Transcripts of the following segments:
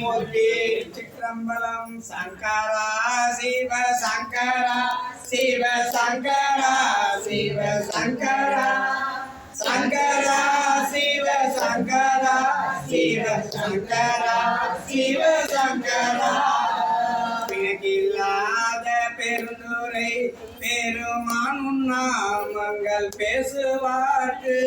மூர்த்தி சிற்றம்பலம் சங்கரா சிவ சங்கரா சிவ சங்கரா சிவ சங்கரா. சங்கரா சிவ சங்கரா சிவ சங்கரா சிவ சங்கரா. பிணக்கில்லாத பெருந்துரை பெருமான் நாமங்கள் பேசுவார்க்கு.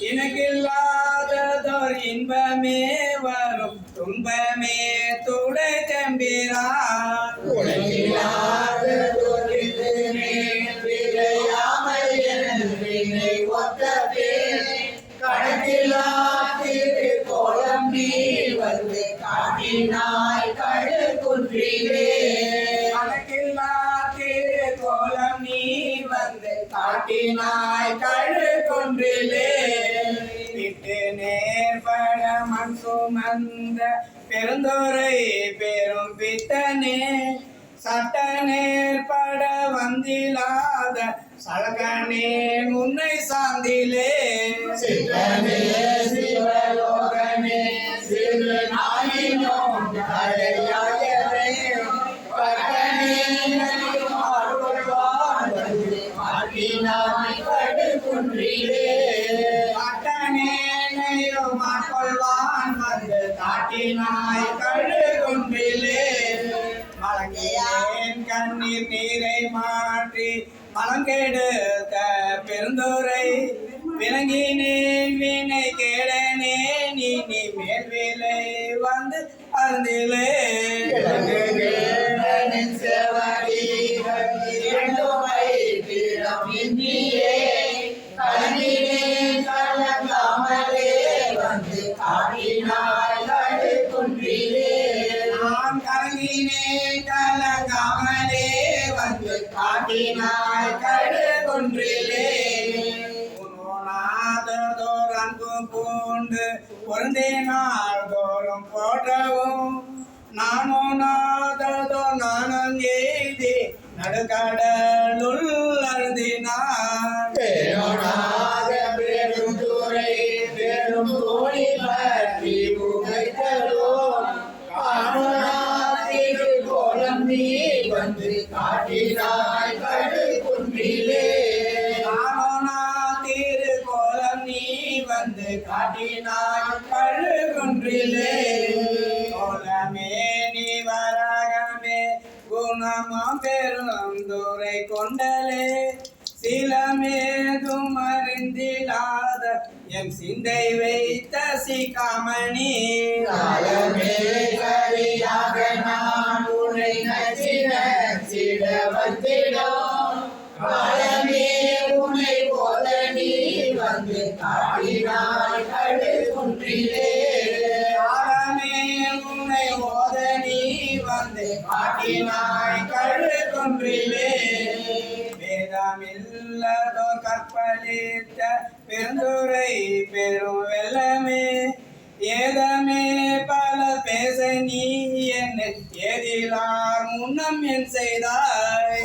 எனக்கில்லாததோர் இன்பமே வரும். துன்பமே துடை தம்பிரான். கோலம் நீ வந்து காட்டினாய் கழு குன்றிலே கணக்கில்லா கோலம் நீ வந்து காட்டினாய் வந்த பெருந்தோரை பெரும் பித்தனே சட்ட நேர்பட வந்திலாத சழகனே முன்னை சாந்திலே சிவனே கண்ணினே கலங்கினேன் கலங்காமலே வந்து காட்டினாய் கழுகுன்றிலே உன்னோனாததோர் அன்பு பூண்டு பொருந்தினால் தோறும் போற்றவும். நானோ நாததோ நானும் எய்தி நடுக்கடலுள் அருந்தினான் கழுகுன்றிலே கோலமே நீ வரகமே குணமாம் பெருந்துரை கொண்டலே. சிலமேதும் அறிந்திலாத என் சிந்தை வைத்த சிகாமணி. காலமே சரியாக பெருந்துரை பெரும் வெள்ளமே. ஏதமே பல பேச நீ என்ன ஏதிலார் முன்னம் என் செய்தாய்.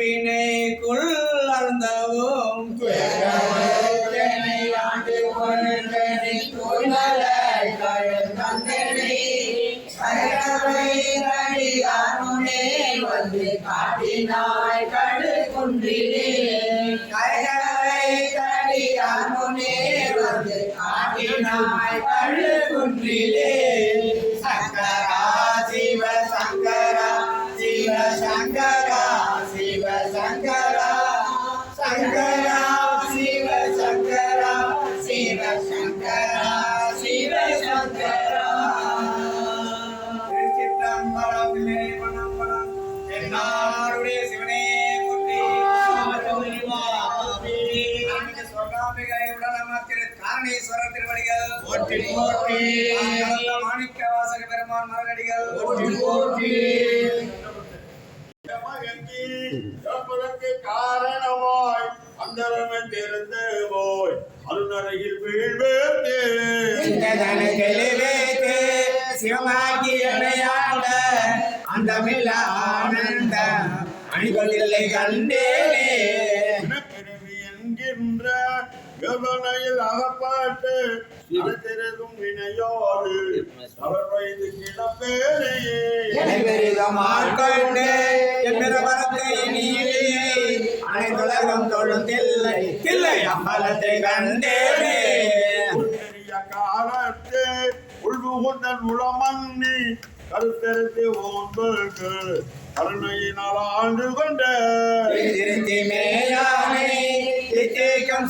வினை குள்ளந்தவும் வந்து காட்டினாய் கடு குன்றிலே கைகளை கடியானுனே வந்து காட்டினாய் கழுகுன்றிலே. சங்கரா நிலைவனம்பலம் என்னாருடைய சிவனே போற்றி. மூகாம்பிகை உடனமத்திரு காரணீஸ்வரர் திருவடிகள் போற்றி. போற்றி மாணிக்க வாசக பெருமான் மலரடிகள் போற்றி. போற்றி காரணமாய் அந்தரமே திறந்து போய் அருணரையில் தெளிவேத்து சிவமாக்கி அடையாண்ட அந்தமில்ல ஆனந்த அணிகளில்லை கண்டேனே. பிறவி என்கின்ற யோகனையில் அகப்பட்டு நடத்திருக்கும் வினையோடு அவர் வயது கிளப்பேனையே பெரிதும் ஆட்கொண்டு அனைத்துலகம் தொழும் தில்லை தில்லை அம்பலத்தை கண்டேனே. பெரிய காலத்து உள்புகுந்தன் உளமன்னி கருத்தருத்து ஒன்பருக்கு கருணையினால் ஆண்டு கொண்ட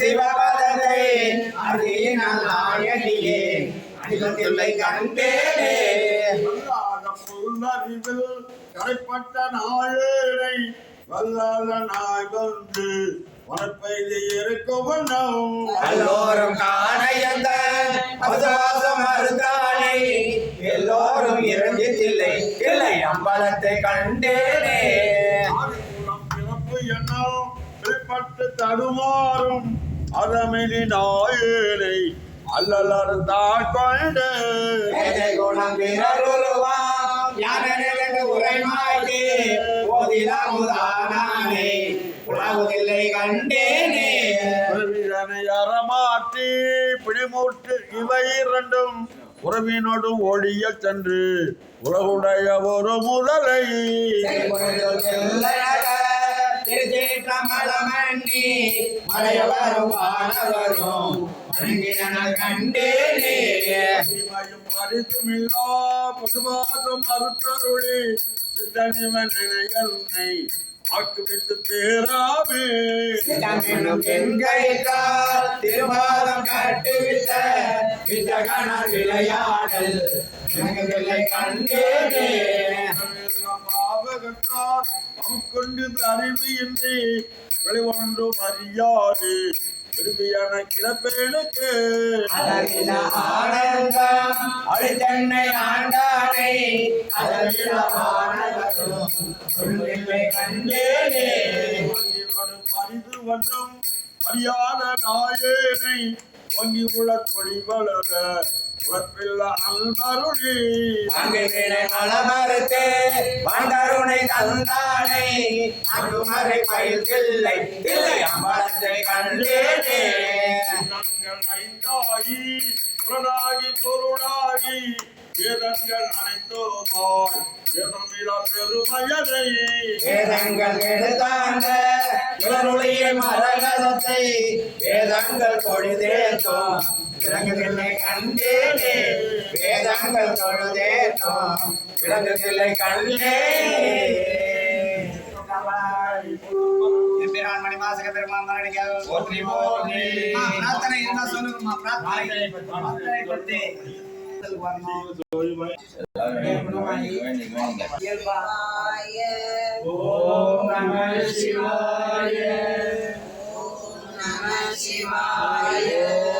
சிவபதத்தை அறியினால் நாயகியே அணிவத்தில்லை கண்டேனே உள்ளறிவில் கடைப்பட்ட நாளேனை வல்லாத நாய் வந்து மனப்பெய்து இருக்கும் எல்லோரும் காணையன் கவசவாசம் அறுத்தானே எல்லோரும் இறங்கியதில்லை இல்லை அம்பலத்தை கண்டேனே. தடுமாறும் அறமினி நாயனை அல்லலர்ந்தாள் கொண்டு. குணம் பிறருருவாம். யானென்று உரைமாய்க்கு போதிலாம் உதானானே உலகுதில்லை கண்டேன். மூட்டு இவை இரண்டும் உறவினோடும் ஒழிய சென்று உலகுடைய ஒரு முதலை. பசுமாதம் மறுத்தருளி என்னை ஆக்குவித்து பேராவே. திருவாதம் கட்டுவித்த இந்த கணர் விளையாடல் பாவகத்தார் அமுக்கொண்டு அறிவு என்று வெளிவந்தோம் அறியாதே விரும்பியான கிடப்பேனுக்கு அழகில ஆனந்தம் அழுத்தன்னை ஆண்டானை அழகில ஆனந்தம் கண்டேனே. பரிது வண்ணம் அறியாத நாயேனை. வங்கி உள்ள கொடி வளர மலமறுத்து வந்தருணை தந்தானை. அங்குமறை பயில் தில்லை தில்லை அம்பலத்தை கண்டேனே. ஐந்தாகி புலனாகி பொருளாகி வேதங்கள் அனைத்துமாய் வேதமிலா பெருமையதை. வேதங்கள் எடுத்தாங்க மரகதத்தை வேதங்கள் கொழுதேத்தோம் விளங்குதில்லை கண்டேனே. வேதங்கள் கொழுதேத்தோம் விளங்குதில்லை கண்டேனே. எம்பிரான் மணிமாசக பெருமான் மலரடிகள் போற்றி போற்றி. பிரார்த்தனை இருந்தா சொல்லுங்கம்மா பிரார்த்தனை. பிரார்த்தனை பற்றி ஓம் நம சிவாய. நம சிவாய. ஓம் நம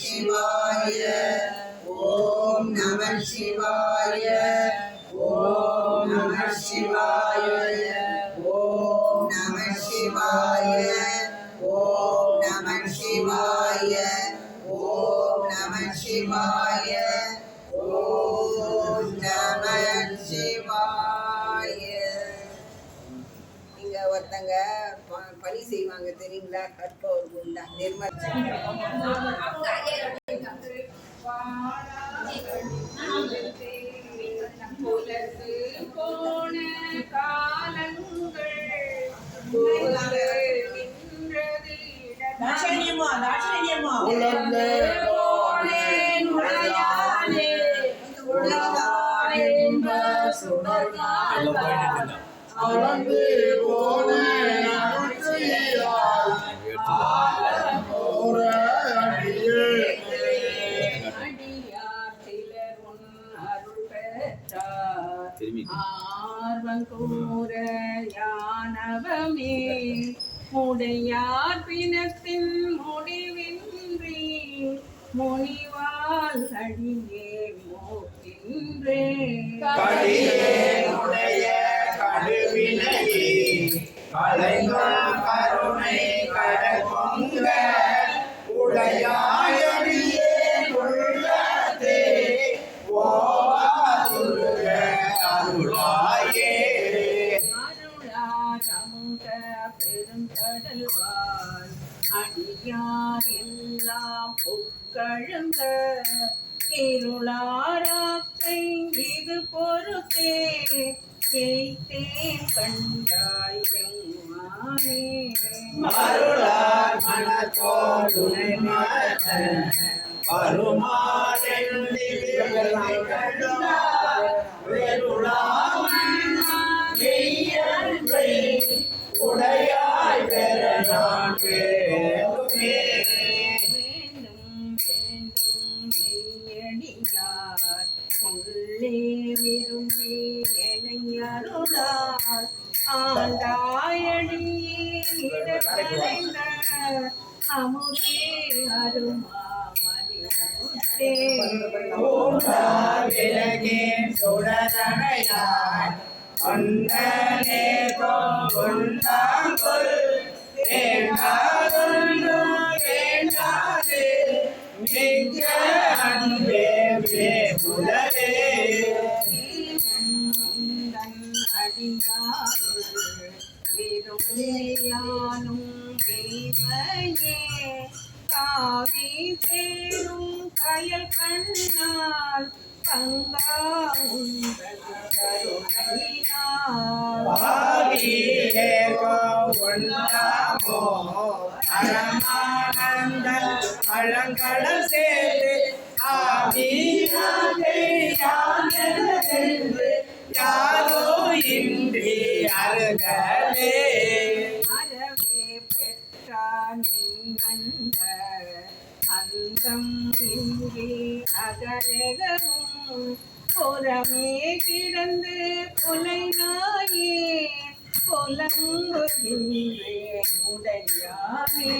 சிவாய ஓம் நம சிவாய ஓம் நம சிவாய ஓம் நம சிவாய ஓம் நம சிவாய ஓம் நம சிவாய ஓம் நம சிவாய இங்க ஒருத்தங்க பணி செய்வாங்க தெரியுங்களா? கற்பவர் குண்டா நிர்மல் உடையார் பிணத்தின் முடிவின்றி முனிவால் அடியே மோக்கின்றேன் மருளார் மனத்தோடுனை உடையாய் பெற நான் இடக்கலைந்த அமுதே அருமா மணிமுத்தே வேண்டாது மிக்க அன்பே அடியாருள் விரும்பியானும் வேமையே காவி பேரும் கயல் கண்ணால் கங்கா உந்தன் கருணையினால் சேர்த்து ஆவியாகை அந்தம் இன்றி புறமே கிடந்து கொலை நாயே புலங்குகின்றேன் உடையானே.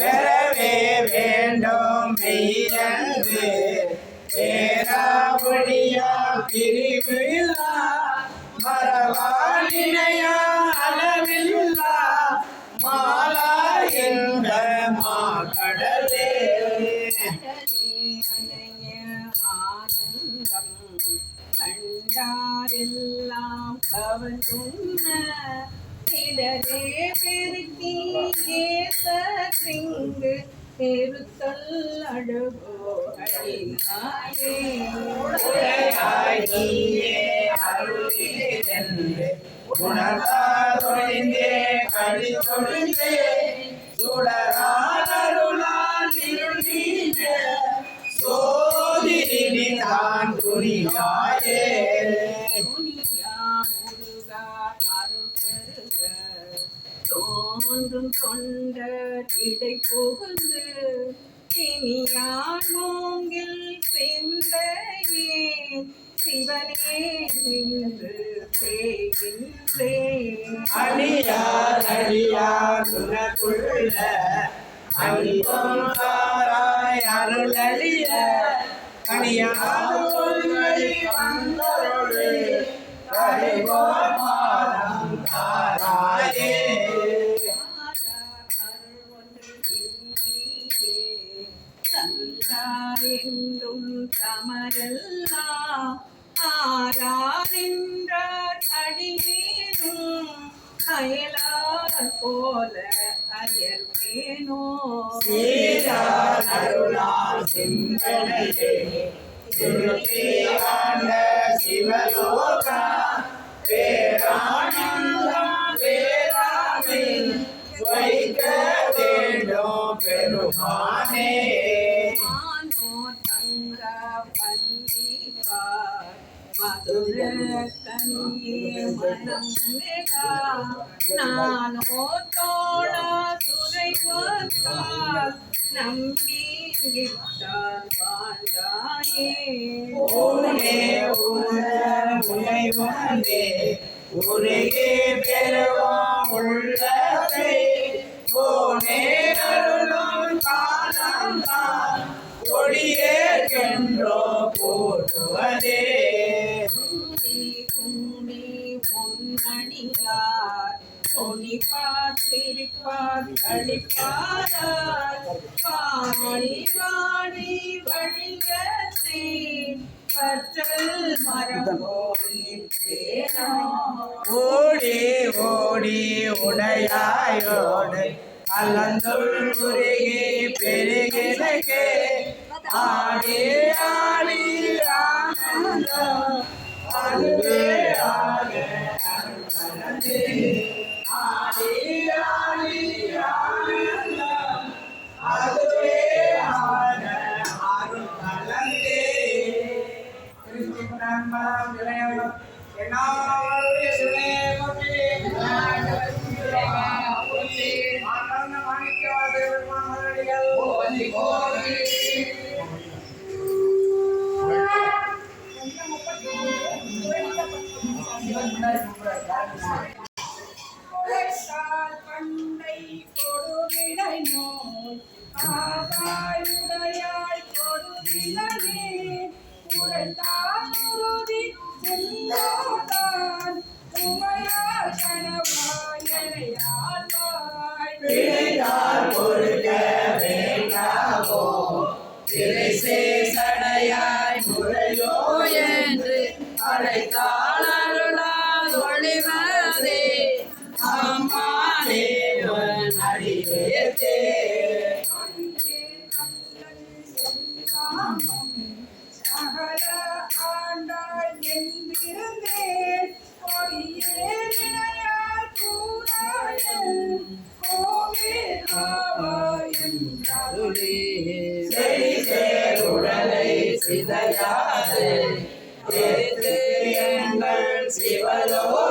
பெறவே வேண்டும் மெய்யன்பு பேராபடியா பிரிவு இல்லா அளவில்லா. மாலா என்ற மாகடலே கண்டாரெல்லாம் கவர்ந்துண்ண இடரே பெருக்கி ஏசிங்கு பெருத்தல் அழுகோ அடினாயே உடையாய் நீயே அருளிதென்று உணர்ந்தாதொழிந்தே கழி தொழிந்தே தான் துணியாயே. தோன்றும் கொண்ட இடை புகுந்து இனியார் மூங்கில் சிந்தையே சிவனே நின்று செய்கின்றேன் அடியார் அடியார் உனக்குள்ள அன்போராய் அருளழிய அடியார் என்றும் தமரெல்லாம் ஆரா நின்றார் அடியேனும் அயலார் போல அயர்வேனோ. சீரார் அருளால் சிந்தனையே திருத்தி ஆண்ட சிவலோகா பேரானந்தம் பேராமை வைக்க நானோ தோழ சுரைவத்தால் நம்பி வாழ்ந்தாயே ஊனே ஊன உனை உள்ளதை போனே அருளும் காலம் தான் கொடியேற்கின்றோ போற்றுவதே. துணிப்பார் சிரிப்பார் கழிப்பாரார் பாடி பாடி வழிய பற்றல் ஓடி ஓடி உடையாயோடு கலந்துள் உருகி பெருகினகே ஆடி ஆடி ஆனந்தம். அதுவே நோய் ஆவாய் உடையாய் கொடுவினையே உறுதி செல்லோதான் உமையால் சிதையாது எரித்து எங்கள் சிவலோகா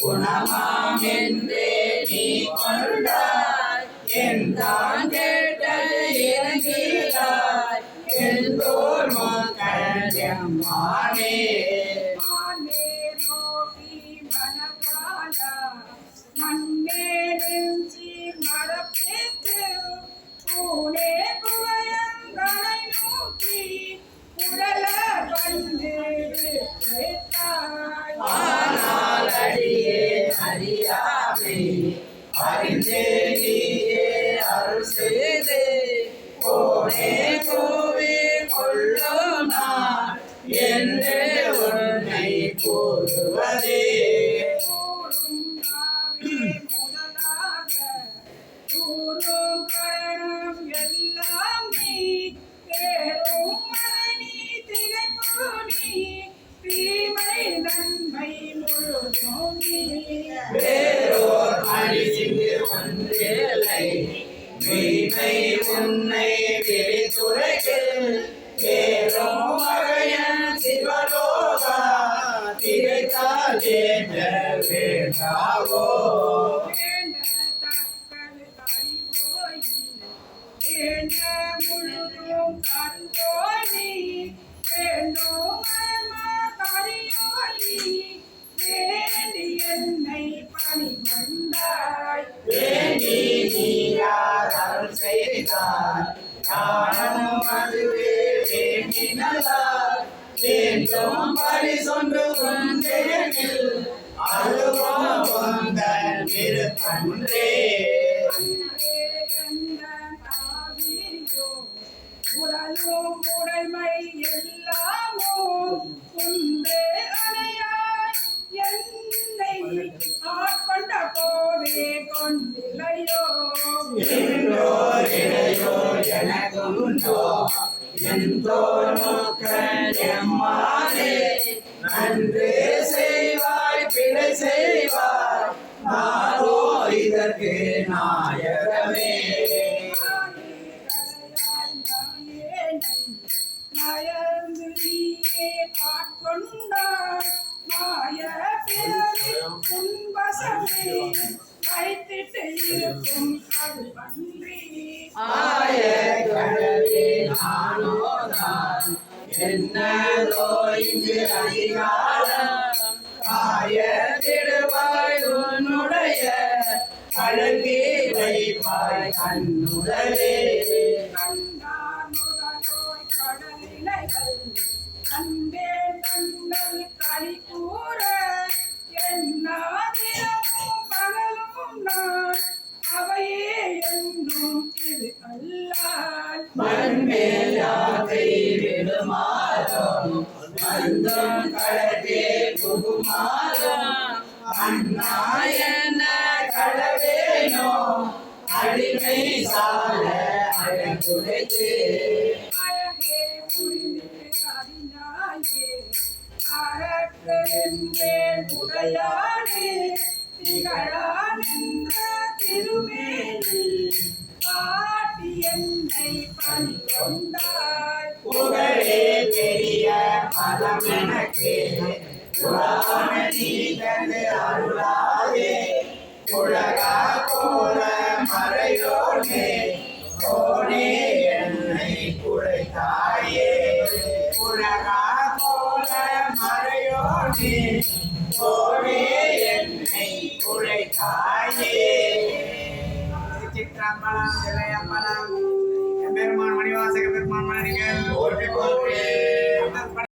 குணமாம் என்றே நீ கொண்டாய் என்றான் கேட்ட இறங்கிறாய் மக்கள் எம்மானே உன்னை கூறுவதே தந்தோய் வேண்டும் கரியோய் வேண்டி என்னை பணி கொண்டாய். வேண்டி அருள் அதுவே வேண்டும் பரிசொன்று விருப்பன்றே எனக்குண்டோ என் தோணுக்கள் எம்மாறே நன்று செய்வாய் பிழை செய்வாய் நாரோ இதற்கு நாயகமே மாய வைத்திட்டு இருக்கும் அது அன்றி நானோதான் என்னதோ இங்கு அதிகாரம் காய திடுவாய் உன்னுடைய அழகே உடையானே திகழா திருமேனி காட்டி என்னை பணி கொண்டாய் புகழே பெரிய மதம் எனக்கு. புராண நீதது அருளாதே. உலகா மறையோனே கோனே குறைத்தாயே சிற்றம்பலம் இளையம்பலம் எம்பெருமான் மணிவாசக பெருமான் மணிகள் போற்றி போற்றி